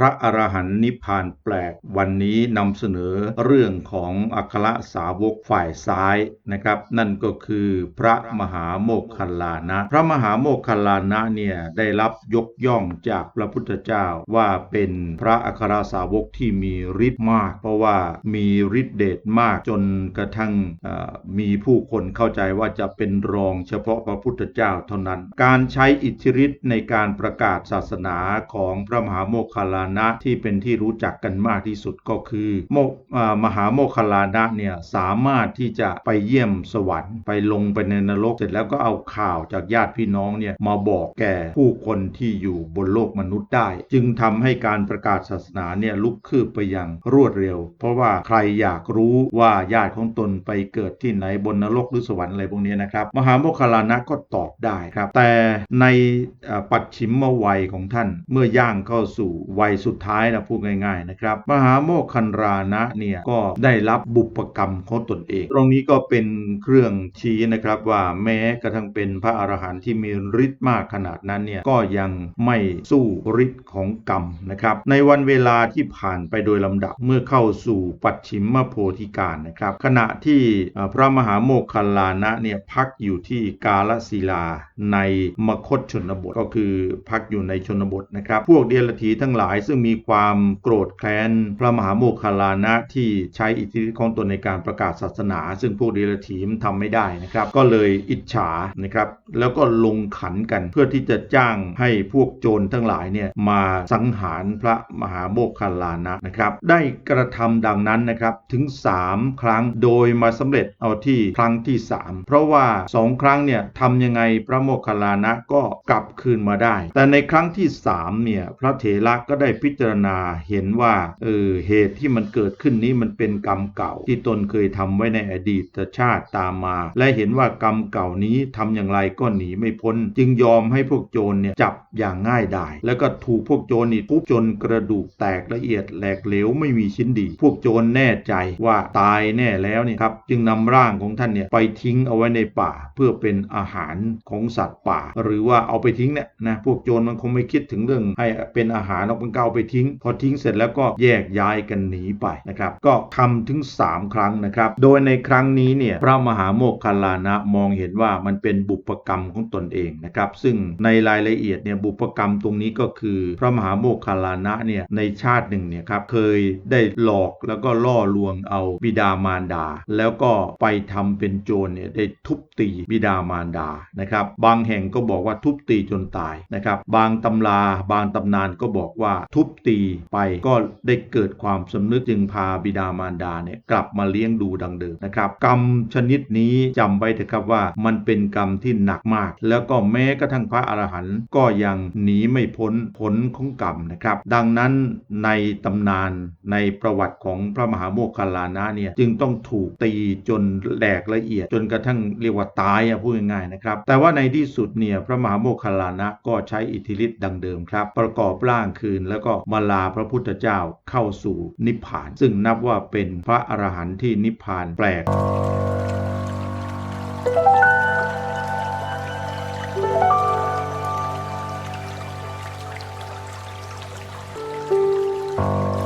พระอรหันต์นิพพานแปลก วันนี้นำเสนอเรื่องของอัครสาวกฝ่ายซ้ายนะครับ นั่นก็คือพระมหาโมคคัลลานะ พระมหาโมคคัลลานะเนี่ยได้รับยกย่องจากพระพุทธเจ้าว่าเป็นพระอัครสาวกที่มีฤทธิ์มาก เพราะว่ามีฤทธิเดชมากจนกระทั่งมีผู้คนเข้าใจว่าจะเป็นรองเฉพาะพระพุทธเจ้าเท่านั้น การใช้อิทธิฤทธิ์ในการประกาศศาสนาของพระมหาโมคคัลลานะที่เป็นที่รู้จักกันมากที่สุดก็คือโมมหาโมคคลานะเนี่ยสามารถที่จะไปเยี่ยมสวรรค์ไปลงไปในนรกเสร็จแล้วก็เอาข่าวจากญาติพี่น้องเนี่ยมาบอกแก่ผู้คนที่อยู่บนโลกมนุษย์ได้ จึงทำให้การประกาศศาสนาเนี่ยลุกคืบไปอย่างรวดเร็ว เพราะว่าใครอยากรู้ว่าญาติของตนไปเกิดที่ไหนบนนรกหรือสวรรค์อะไรพวกนี้นะครับ มหาโมคคลานะก็ตอบได้ครับ แต่ในปัจฉิมวัยของท่านเมื่อย่างเข้าสู่วัยสุดท้ายนะพูดง่ายๆนะครับ มหาโมคคัลลานะเนี่ยก็ได้รับบุปกรรมของตนเอง ตรงนี้ก็เป็นเครื่องชี้นะครับว่าแม้กระทั่งเป็นพระอรหันต์ที่มีฤทธิ์มากขนาดนั้นเนี่ยก็ยังไม่สู้ฤทธิ์ของกรรมนะครับ ในวันเวลาที่ผ่านไปโดยลำดับเมื่อเข้าสู่ปัจฉิมโพธิการนะครับ ขณะที่พระมหาโมคคัลลานะเนี่ยพักอยู่ที่กาลศิลาในมคตชนบทก็คือพักอยู่ในชนบทนะครับ พวกเดียรถีทั้งหลายซึ่งมีความโกรธแค้นพระมหาโมคคัลลานะที่ใช้อิทธิฤทธิ์ของตนในการประกาศศาสนา ซึ่งพวกเดรถีมันทำไม่ได้นะครับ ก็เลยอิจฉานะครับแล้วก็ลงขันกันเพื่อที่จะจ้างให้พวกโจรทั้งหลายเนี่ยมาสังหารพระมหาโมคคัลลานะนะครับ ได้กระทำดังนั้นนะครับถึง 3 ครั้งโดยมาสำเร็จเอาที่ครั้งที่ 3 เพราะว่า 2 ครั้งเนี่ยทำยังไงพระโมคคัลลานะก็กลับคืนมาได้ แต่ในครั้งที่3เนี่ยพระเถระก็ได้พิจารณาเห็นว่าเออเหตุที่มันเกิดขึ้นนี้มันเป็นกรรมเก่า ที่ตนเคยทำไว้ในอดีตชาติตามมา และเห็นว่ากรรมเก่านี้ทำอย่างไรก็หนีไม่พ้น จึงยอมให้พวกโจรเนี่ยจับอย่างง่ายดายแล้วก็ถูกพวกโจรนี่ทุบจนกระดูกแตกละเอียดแหลกเหลวไม่มีชิ้นดี พวกโจรแน่ใจว่าตายแน่แล้วเนี่ยครับจึงนำร่างของท่านเนี่ยไปทิ้งเอาไว้ในป่า เพื่อเป็นอาหารของสัตว์ป่า หรือว่าเอาไปทิ้งเนี่ยนะพวกโจรมันคงไม่คิดถึงเรื่องให้เป็นอาหารเอาเป็นกเอาไปทิ้ง พอทิ้งเสร็จแล้วก็แยกย้ายกันหนีไปนะครับ ก็ทำถึง 3 ครั้งนะครับ โดยในครั้งนี้เนี่ยพระมหาโมคคัลลานะมองเห็นว่ามันเป็นบุปกรรมของตนเองนะครับซึ่งในรายละเอียดเนี่ยบุปกรรมตรงนี้ก็คือพระมหาโมคคัลลานะเนี่ยในชาติหนึ่งเนี่ยครับเคยได้หลอกแล้วก็ล่อลวงเอาบิดามารดา แล้วก็ไปทำเป็นโจรเนี่ยได้ทุบตีบิดามารดานะครับบางแห่งก็บอกว่าทุบตีจนตายนะครับบางตำราบางตำนานก็บอกว่าทุบตีไปก็ได้เกิดความสำนึกจึงพาบิดามารดาเนี่ยกลับมาเลี้ยงดูดังเดิมนะครับกรรมชนิดนี้จำไว้เถอะครับว่ามันเป็นกรรมที่หนักมาก แล้วก็แม้กระทั่งพระอรหันต์ก็ยังหนีไม่พ้นผลของกรรมนะครับ ดังนั้นในตำนานในประวัติของพระมหาโมคคัลลานะเนี่ยจึงต้องถูกตีจนแหลกละเอียด จนกระทั่งเรียกว่าตายอะพูดง่ายๆนะครับ แต่ว่าในที่สุดเนี่ยพระมหาโมคคัลลานะก็ใช้อิทธิฤทธิ์ดังเดิมครับ ประกอบร่างคืนแล้วแล้วก็มาลาพระพุทธเจ้าเข้าสู่นิพพาน ซึ่งนับว่าเป็นพระอรหันต์ที่นิพพานแปลกう。